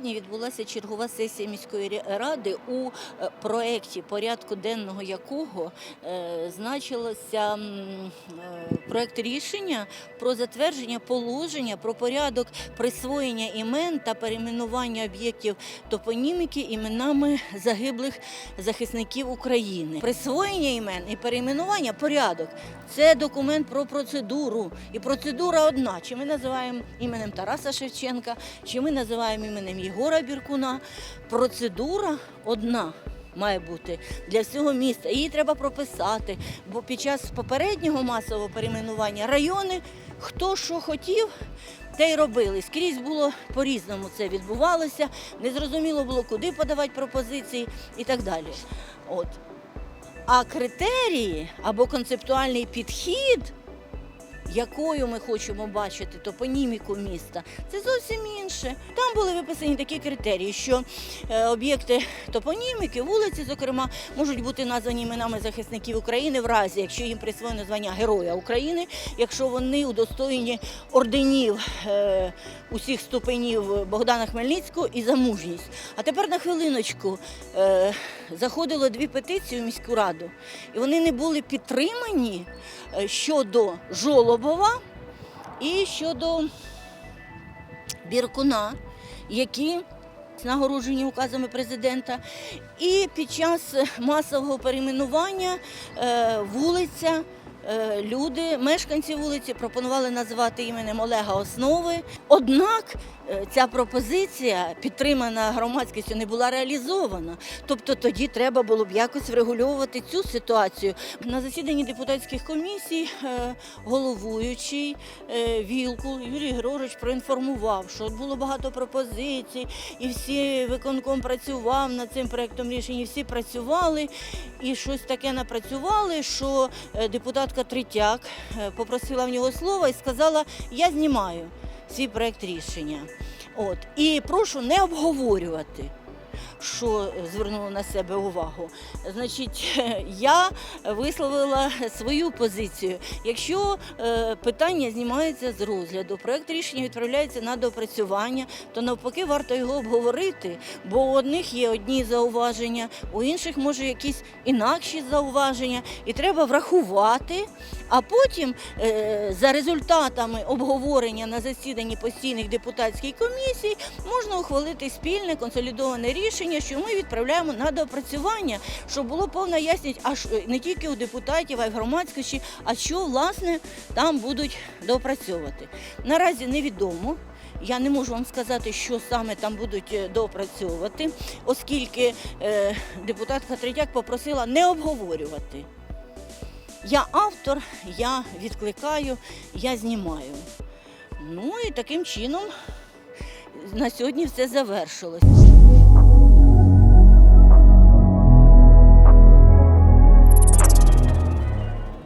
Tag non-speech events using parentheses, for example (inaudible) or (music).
Сьогодні відбулася чергова сесія міської ради, у е, проєкті, порядку денного якого е, значилося е, проєкт рішення про затвердження положення про порядок присвоєння імен та перейменування об'єктів топоніміки іменами загиблих захисників України. Присвоєння імен і перейменування порядок це документ про процедуру. І процедура одна. Чи ми називаємо іменем Тараса Шевченка, чи ми називаємо іменем Єгора Біркуна. Процедура одна. Має бути для всього міста. Її треба прописати, бо під час попереднього масового перейменування райони хто що хотів, те й робили. Скрізь було по-різному це відбувалося. Незрозуміло було, куди подавати пропозиції і так далі. От. А критерії або концептуальний підхід, якою ми хочемо бачити топоніміку міста, це зовсім інше. Там були виписані такі критерії, що е, об'єкти топоніміки, вулиці, зокрема, можуть бути названі іменами захисників України в разі, якщо їм присвоєно звання Героя України, якщо вони удостоєні орденів е, усіх ступенів Богдана Хмельницького і за мужність. А тепер на хвилиночку е, заходило дві петиції у міську раду, і вони не були підтримані е, щодо Жолобова і щодо Біркуна, які нагороджені указами президента. І під час масового перейменування е, вулиця. Е, Люди, мешканці вулиці, пропонували назвати іменем Олега Основи. Однак е, ця пропозиція, підтримана громадськістю, не була реалізована. Тобто тоді треба було б якось врегульовувати цю ситуацію. На засіданні депутатських комісій е, головуючий Вілкул Юрій Григорович проінформував, що було багато пропозицій, і всі виконком працював над цим проектом рішень, і всі працювали, і щось таке напрацювали, що е, депутатка Третяк е, попросила в нього слова і сказала: Я знімаю свій проект рішення. От і прошу не обговорювати. Що звернуло на себе увагу? Значить, (laughs) я висловила свою позицію. Якщо е, питання знімається з розгляду, проект рішення відправляється на доопрацювання, то навпаки варто його обговорити, бо у одних є одні зауваження, у інших може якісь інакші зауваження, і треба врахувати. А потім е, за результатами обговорення на засіданні постійних депутатських комісій можна ухвалити спільне консолідоване рішення, що ми відправляємо на доопрацювання, щоб було повна ясність, аж не тільки у депутатів, а й в громадськості, а що власне там будуть доопрацьовувати. Наразі невідомо. Я не можу вам сказати, що саме там будуть е, доопрацьовувати, оскільки е, депутатка Третяк попросила не обговорювати. Я автор, я відкликаю, я знімаю. Ну і таким чином на сьогодні все завершилось.